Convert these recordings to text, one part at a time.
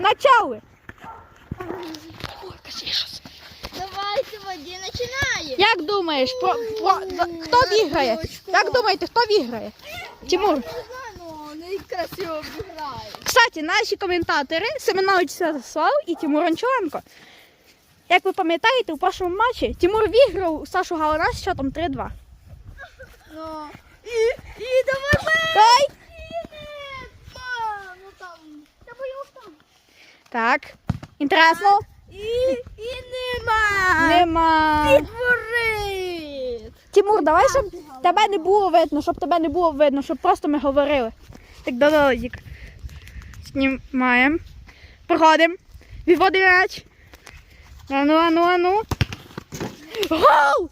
Начали. Давайте воді починає. Як думаєш, про, про, хто виграє? Як думаєте, хто виграє? Тимур. Ну красиво обіграють. Кстати, наші коментатори Семенович Святослав і Тимур Анчуленко. Як ви пам'ятаєте, у першому матчі Тимур виграв Сашу Галана з счетом 3-2. Ну, і, і давай. Дай! Там, ну там. Там. Так. Інтересно? І, і нема. Нема. Підворит. Тимур, давай, щоб тебе не було видно, щоб тебе не було видно, щоб просто ми говорили. Так, додолік. Знімаємо. Проходимо. Відводимо м'яч. Ану, ану, ану. Гол!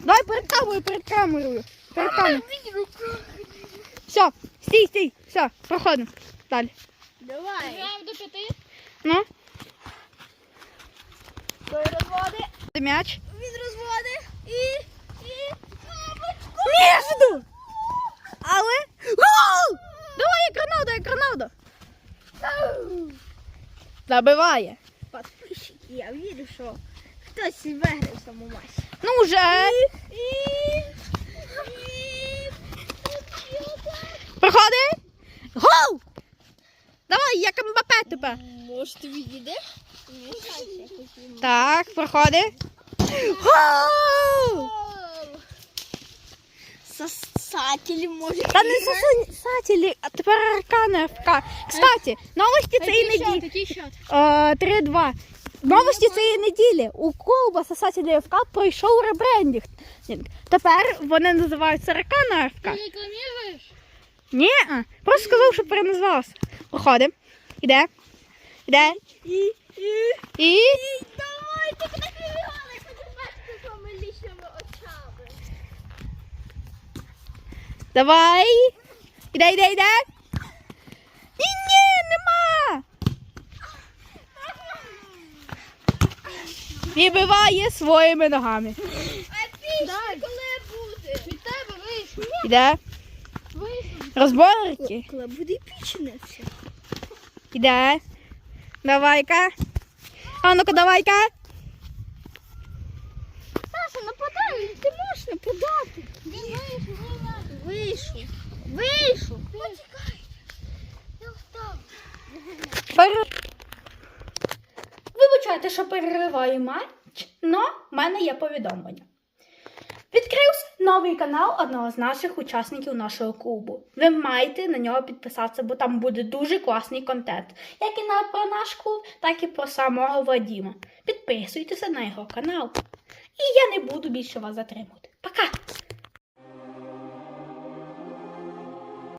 Давай перед камерою, перед камерою. Перед камерою. Все, стій, стій, все, проходимо. Далі. Давай. Граємо до п'яти. Ну, Той розводи. м'яч. Він розводи. І, і. Между! Але. Гол! Давай, як Роналдо, як Роналдо. Забиває. Подписчики, я вірю, що хтось виграє в цьому матчі. Ну вже. Проходи. Гол! Давай, як МБП тепер. Може, ти відійдеш? Так, проходи. Гол! Сосатель може. Та не сосателі, а тепер аркана ФК. Кстати, новості цієї неділі. Який счет? Е, 3-2. Новості цієї неділі. У клуба Сосателі ФК пройшов ребрендінг. Тепер вони називаються Ракана ФК. Ти рекламуєш? Ні, просто сказав, що переназвався. Проходимо. Іде. Іде. І, і. І. Хочу бачити своїми лічними очами. Давай. Іде, іде, іде. Ні, ні, нема. Вибиває своїми ногами. Епічно, коли буде? Від тебе. Іде. Розборки. Коли буде епічне все. Іде. Давай-ка. А ну-ка, давай-ка. Саша, нападай, ти можеш нападати. Він вийшов, Вийшов. Вийшов. Почекай. Я встав. Вибачайте, що перериваю матч, але в мене є повідомлення. Відкрився новий канал одного з наших учасників нашого клубу. Ви маєте на нього підписатися, бо там буде дуже класний контент, як і на про наш клуб, так і про самого Вадіма. Підписуйтеся на його канал. І я не буду більше вас затримувати.